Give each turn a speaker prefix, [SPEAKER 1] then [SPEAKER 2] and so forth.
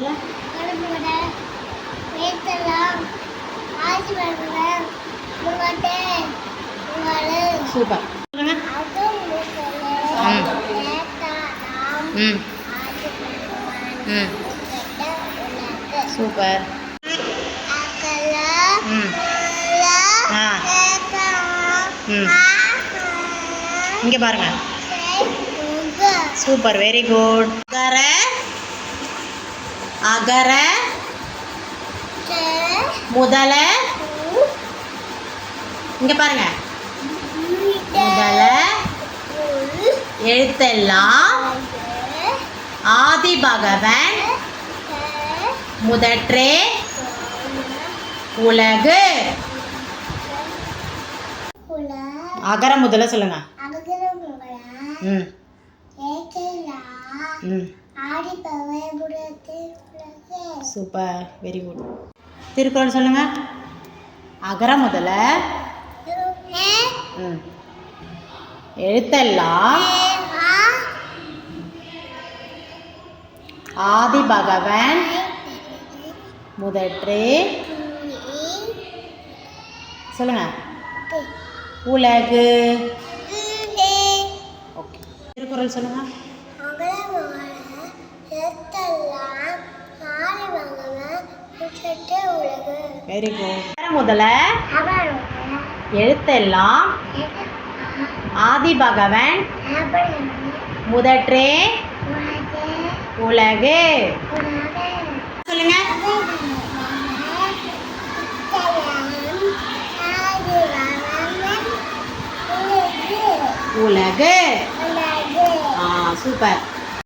[SPEAKER 1] super
[SPEAKER 2] இங்க பாருங்க super very good அகர முதல இங்க பாருங்க முதல எழுத்தெல்லாம் ஆதி பகவன் முதற்றே உலகு அகர முதல சொல்லுங்க
[SPEAKER 1] ம் ம்
[SPEAKER 2] சூப்பர் வெரி குட் திருக்குறள் சொல்லுங்க அகர முதல எழுத்தெல்லாம் ஆதி பகவன் முதற்றே சொல்லுங்க உலகு ஓகே திருக்குறள் சொல்லுங்க வெரி குட் முதல்ல எழுத்தெல்லாம் ஆதி பகவன் முதற்றே உலகு சொல்லுங்க உலகு ஆ சூப்பர்